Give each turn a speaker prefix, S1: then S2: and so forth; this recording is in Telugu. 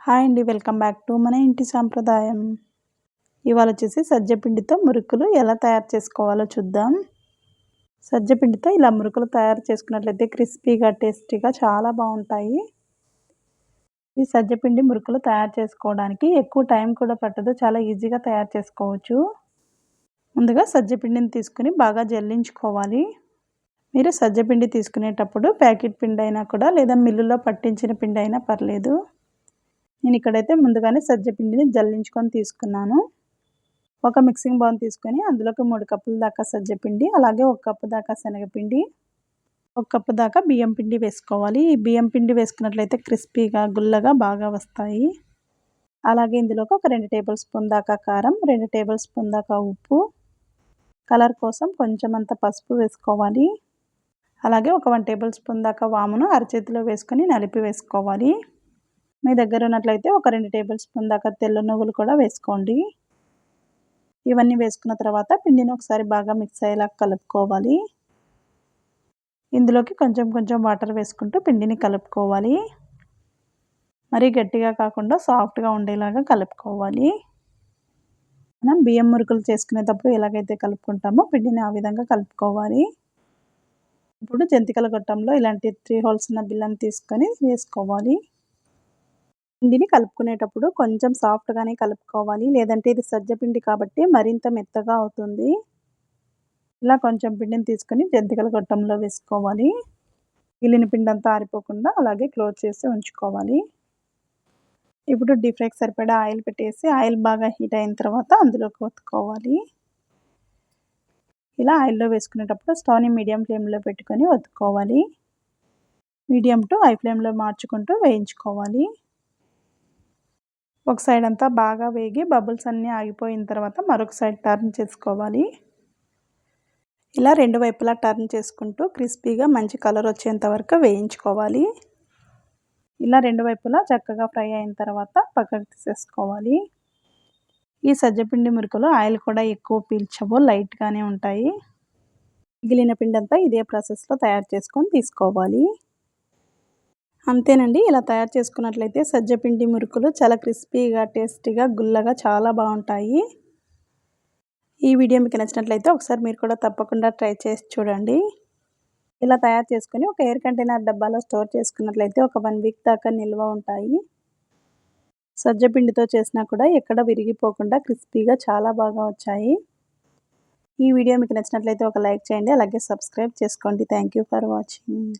S1: హాయ్ అండి వెల్కమ్ బ్యాక్ టు మన ఇంటి సాంప్రదాయం. ఇవాళ వచ్చేసి సజ్జపిండితో మురుకులు ఎలా తయారు చేసుకోవాలో చూద్దాం. సజ్జపిండితో ఇలా మురుకులు తయారు చేసుకున్నట్లయితే క్రిస్పీగా టేస్టీగా చాలా బాగుంటాయి. ఈ సజ్జపిండి మురుకులు తయారు చేసుకోవడానికి ఎక్కువ టైం కూడా పట్టదు చాలా ఈజీగా తయారు చేసుకోవచ్చు. ముందుగా సజ్జపిండిని తీసుకుని బాగా జల్లించుకోవాలి. మీరు సజ్జపిండి తీసుకునేటప్పుడు ప్యాకెట్ పిండి అయినా కూడా లేదా మిల్లులో పట్టించిన పిండి అయినా పర్లేదు. నేను ఇక్కడైతే ముందుగానే సజ్జపిండిని జల్లించుకొని తీసుకున్నాను. ఒక మిక్సింగ్ బౌల్ తీసుకొని అందులోకి మూడు కప్పుల దాకా సజ్జపిండి అలాగే ఒక కప్పు దాకా శనగపిండి ఒక కప్పు దాకా బియ్యం పిండి వేసుకోవాలి. ఈ బియ్యం పిండి వేసుకున్నట్లయితే క్రిస్పీగా గుల్లగా బాగా వస్తాయి. అలాగే ఇందులోకి ఒక రెండు టేబుల్ స్పూన్ దాకా కారం రెండు టేబుల్ స్పూన్ దాకా ఉప్పు. కలర్ కోసం కొంచెం అంత పసుపు వేసుకోవాలి. అలాగే ఒక వన్ టేబుల్ స్పూన్ దాకా వామును అరచేతిలో వేసుకొని నలిపి వేసుకోవాలి. మీ దగ్గర ఉన్నట్లయితే ఒక రెండు టేబుల్ స్పూన్ దాకా తెల్ల నువ్వులు కూడా వేసుకోండి. ఇవన్నీ వేసుకున్న తర్వాత పిండిని ఒకసారి బాగా మిక్స్ అయ్యేలా కలుపుకోవాలి. ఇందులోకి కొంచెం కొంచెం వాటర్ వేసుకుంటూ పిండిని కలుపుకోవాలి. మరీ గట్టిగా కాకుండా సాఫ్ట్గా ఉండేలాగా కలుపుకోవాలి. మనం బియ్యం మురుకులు చేసుకునేటప్పుడు ఎలాగైతే కలుపుకుంటామో పిండిని ఆ విధంగా కలుపుకోవాలి. ఇప్పుడు జంతికల గొట్టంలో ఇలాంటి త్రీ హోల్స్ ఉన్న బిల్లని తీసుకొని వేసుకోవాలి. పిండిని కలుపుకునేటప్పుడు కొంచెం సాఫ్ట్గానే కలుపుకోవాలి. లేదంటే ఇది సజ్జపిండి కాబట్టి మరింత మెత్తగా అవుతుంది. ఇలా కొంచెం పిండిని తీసుకొని జంతికల గొట్టంలో వేసుకోవాలి. మిగిలిన పిండి అంతా ఆరిపోకుండా అలాగే క్లోజ్ చేసి ఉంచుకోవాలి. ఇప్పుడు డీప్ ఫ్రైకి సరిపడా ఆయిల్ పెట్టేసి ఆయిల్ బాగా హీట్ అయిన తర్వాత అందులోకి ఒత్తుకోవాలి. ఇలా ఆయిల్లో వేసుకునేటప్పుడు స్టవ్ని మీడియం ఫ్లేమ్లో పెట్టుకొని ఒత్తుకోవాలి. మీడియం టు హై ఫ్లేమ్లో మార్చుకుంటూ వేయించుకోవాలి. ఒక సైడ్ అంతా బాగా వేగి బబుల్స్ అన్నీ ఆగిపోయిన తర్వాత మరొక సైడ్ టర్న్ చేసుకోవాలి. ఇలా రెండు వైపులా టర్న్ చేసుకుంటూ క్రిస్పీగా మంచి కలర్ వచ్చేంత వరకు వేయించుకోవాలి. ఇలా రెండు వైపులా చక్కగా ఫ్రై అయిన తర్వాత పక్కకు తీసేసుకోవాలి. ఈ సజ్జపిండి మురుకులు ఆయిల్ కూడా ఎక్కువ పీల్చవు లైట్గానే ఉంటాయి. మిగిలిన పిండి అంతా ఇదే ప్రాసెస్లో తయారు చేసుకొని తీసుకోవాలి. అంతేనండి. ఇలా తయారు చేసుకున్నట్లయితే సజ్జపిండి మురుకులు చాలా క్రిస్పీగా టేస్టీగా గుల్లగా చాలా బాగుంటాయి. ఈ వీడియో మీకు నచ్చినట్లయితే ఒకసారి మీరు కూడా తప్పకుండా ట్రై చేసి చూడండి. ఇలా తయారు చేసుకొని ఒక ఎయిర్ కంటైనర్ డబ్బాలో స్టోర్ చేసుకున్నట్లయితే ఒక వన్ వీక్ దాకా నిల్వ ఉంటాయి. సజ్జపిండితో చేసినా కూడా ఎక్కడ విరిగిపోకుండా క్రిస్పీగా చాలా బాగా వచ్చాయి. ఈ వీడియో మీకు నచ్చినట్లయితే ఒక లైక్ చేయండి అలాగే సబ్స్క్రైబ్ చేసుకోండి. Thank for watching.